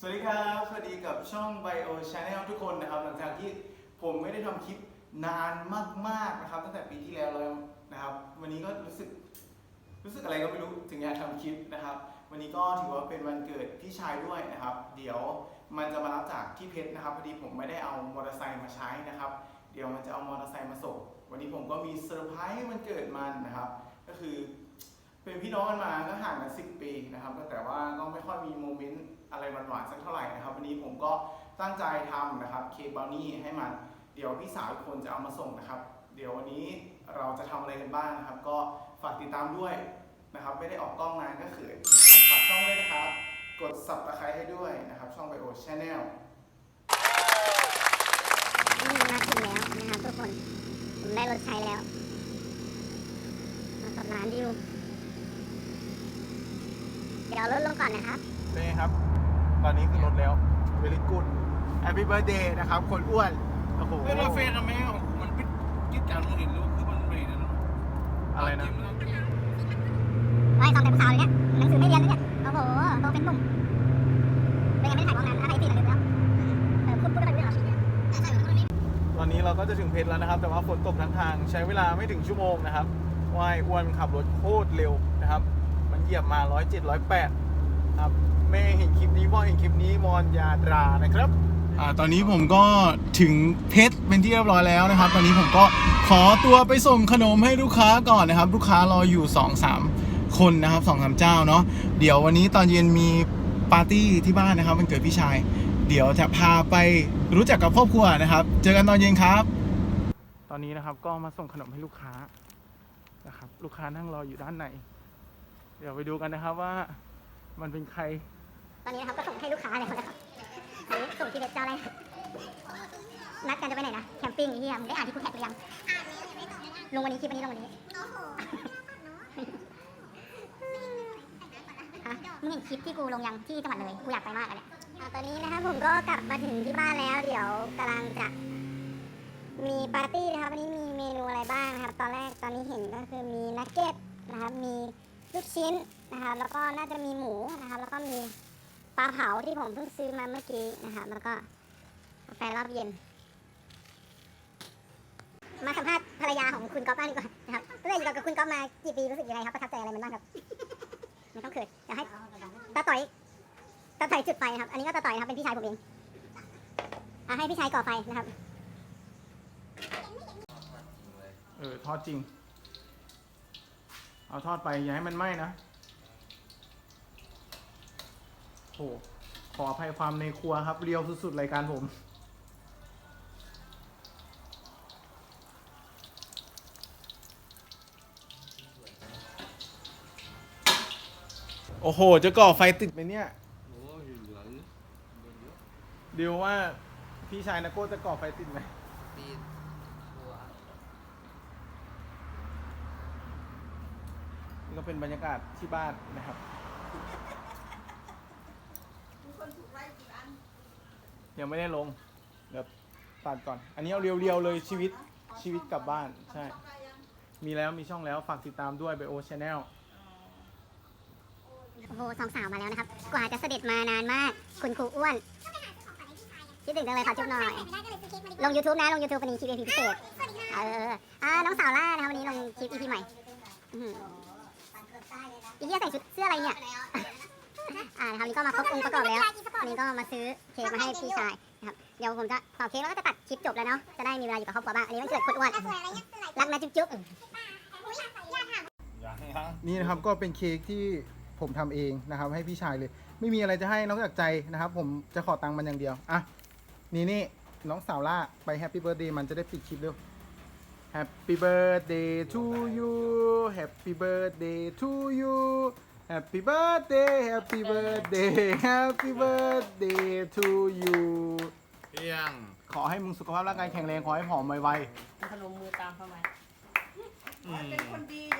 สวัสดีครับ สวัสดีกับช่อง Bio Channel ทุกคนนะครับ หลังจากที่ผมไม่ได้ทำคลิปนานมากๆนะครับ ตั้งแต่ปีที่แล้วแล้วนะครับ วันนี้ก็รู้สึกรู้สึกอะไรก็ไม่รู้ถึงอยากทำคลิปนะครับ วันนี้ก็ถือว่าเป็นวันเกิดพี่ชายด้วยนะครับ เดี๋ยวมันจะมารับจากที่เพชรนะครับพอดีผมไม่ได้เอามอเตอร์ไซค์มาใช้นะครับ เดี๋ยวมันจะเอามอเตอร์ไซค์มาส่งวันนี้ผมก็มีเซอร์ไพรส์วันเกิดมันนะครับ ก็คือ เป็นพี่น้องกันมาก็ห่างกัน10ปีนะครับแต่ว่าก็ไม่ค่อยมีโมเมนต์อะไรหวานๆสักเท่าไหร่นะครับ วันนี้ผมก็ตั้งใจทำนะครับเค้กบาวนี่ให้มันเดี๋ยวพี่สาวอีกคนจะเอามาส่งนะครับ เดี๋ยววันนี้เราจะทำอะไรกันบ้างนะครับ ก็ฝากติดตามด้วยนะครับ ไม่ได้ออกกล้องนานก็เขินฝากช่องด้วยนะครับ กด subscribe ให้ด้วยนะครับ ช่อง Bio Channel นี่มาถึงแล้วนะครับทุกคนผมได้รถใช้แล้วมากับร้านดิว ดี๋ยวเอารถลงก่อนนะครับนี่ครับ ตอนนี้คือรถแล้ว very good Happy birthday นะครับ คนอ้วน โอ้โหเฮ้ยเราเฟซทำไมของกูมันปิดยึดการมองเห็นหรือว่าคือมันเบรนนะอะไรนะ ไว้สองเต็มสาวเลยเนี่ยหนังสือไม่เรียนเลยเนี่ย โอ้โหโตเป็นหนุ่ม เป็นไงไม่ได้ถ่ายมองนานถ้าใครตีมาลืมแล้วเออพูดพูดอะไรไม่ได้หรอตอนนี้เราก็จะถึงเพชรแล้วนะครับ แต่ว่าฝนตกทั้งทางใช้เวลาไม่ถึงชั่วโมงนะครับว่ายอ้วนขับรถโคตรเร็วนะครับมัน เหยียบมา107 108ครับแม่เห็นคลิปนี้พ่อเห็นคลิปนี้มอนยาดรานะครับอ่าตอนนี้ผมก็ถึงเพชรเป็นที่เรียบร้อยแล้วนะครับ ตอนนี้ผมก็ขอตัวไปส่งขนมให้ลูกค้าก่อนนะครับ ลูกค้ารออยู่2-3คนนะครับ2อสเจ้าเนาะเดี๋ยววันนี้ตอนเย็นมีปาร์ตี้ที่บ้านนะครับมันเกิดพี่ชาย เดี๋ยวจะพาไปรู้จักกับครอบครัวนะครับ เจอกันตอนเย็นครับ ตอนนี้นะครับก็มาส่งขนมให้ลูกค้านะครับลูกค้านั่งรออยู่ด้านใน เดี๋ยวไปดูกันนะครับว่ามันเป็นใคร ตอนนี้นะครับก็ส่งให้ลูกค้าเลยนะครับอันนี้ส่งที่เพชรเจ้าแรกนัดกันจะไปไหนนะแคมปิ้งไอ้เหี้ยมึงได้อ่านที่กูแท็กหรือยังลงวันนี้คลิปวันนี้ลงวันนี้ฮะมึงเห็นคลิปที่กูลงยังที่จังหวัดเลยกูอยากไปมากอะเนี่ยอ่าตอนนี้นะครับผมก็กลับมาถึงที่บ้านแล้ว เดี๋ยวกำลังจะมีปาร์ตี้นะครับวันนี้มีเมนูอะไรบ้างนะครับ ตอนแรกตอนนี้เห็นก็คือมีนักเก็ตนะครับมี ลูกชิ้นนะครับแล้วก็น่าจะมีหมูนะครับแล้วก็มีปลาเผาที่ผมเพิ่งซื้อมาเมื่อกี้นะครับแล้วก็กาแฟรอบเย็น มาสัมภาษณ์ภรรยาของคุณก๊อฟบ้างดีกว่านะครับตั้งแต่อยู่กับคุณก๊อฟมากี่ปีรู้สึกยังไงครับประทับใจอะไรมันบ้างครับไม่ต้องเขินเดี๋ยวให้ตาต่อยตาต่อยจุดไฟนะครับอันนี้ก็ตาต่อยนะครับเป็นพี่ชายผมเองอะให้พี่ชายก่อไฟนะครับเออทอดจริง เอาทอดไปอย่าให้มันไหม้นะโหขออภัยความในครัวครับ เรียวสุดๆรายการผมโอ้โห จะก่อไฟติดไหมเนี่ยโอ้ยเหลืองเดียวว่าพี่ชายนะโก้จะก่อไฟติดไหม ตีตัว นี่ ก็เป็นบรรยากาศที่บ้านนะครับยังไม่ได้ลง เดี๋ยวตัดก่อน อันนี้เอาเรียวๆเลยชีวิตชีวิตกลับบ้าน ใช่มีแล้วมีช่องแล้ว ฝากติดตามด้วยไปโอชแนลโอ้โหสองสาวมาแล้วนะครับ กว่าจะเสด็จมานานมาก คุณครูอ้วนคิดถึงจังเลยขอจุ๊บหน่อย ลง YouTube นะ ลง YouTube วันนี้คลิป EP พิเศษ เอออ่าน้องสาวล่านะครับวันนี้ลงคลิป EP ใหม่อื้อหือ อีเหี้ยใส่ชุดเสื้ออะไรเนี่ย อ่านะครับนี่ก็มาครบองค์ประกอบแล้ววันนี้ก็มาซื้อเค้กมาให้พี่ชายนะครับ เดี๋ยวผมจะเป่าเค้กแล้วก็จะตัดคลิปจบแล้วเนาะ จะได้มีเวลาอยู่กับครอบครัวบ้าง อันนี้มันเกิดคนอ้วนรักนะจุ๊บจุ๊บยังยังนี่นะครับก็เป็นเค้กที่ผมทำเองนะครับ ให้พี่ชายเลย ไม่มีอะไรจะให้นอกจากใจนะครับ ผมจะขอตังค์มันอย่างเดียว อะ นี่นี่น้องสาวล่าไปแฮปปี้เบิร์ดเดย์มันจะได้ปิดคลิปเร็ว Happy birthday to you Happy birthday to you Happy birthday Happy birthday Happy birthday to you เพียงขอให้มึงสุขภาพร่างกายแข็งแรง ขอให้ผอมไวพนมมือตามเข้ามา อืมเป็นคนดีอย่า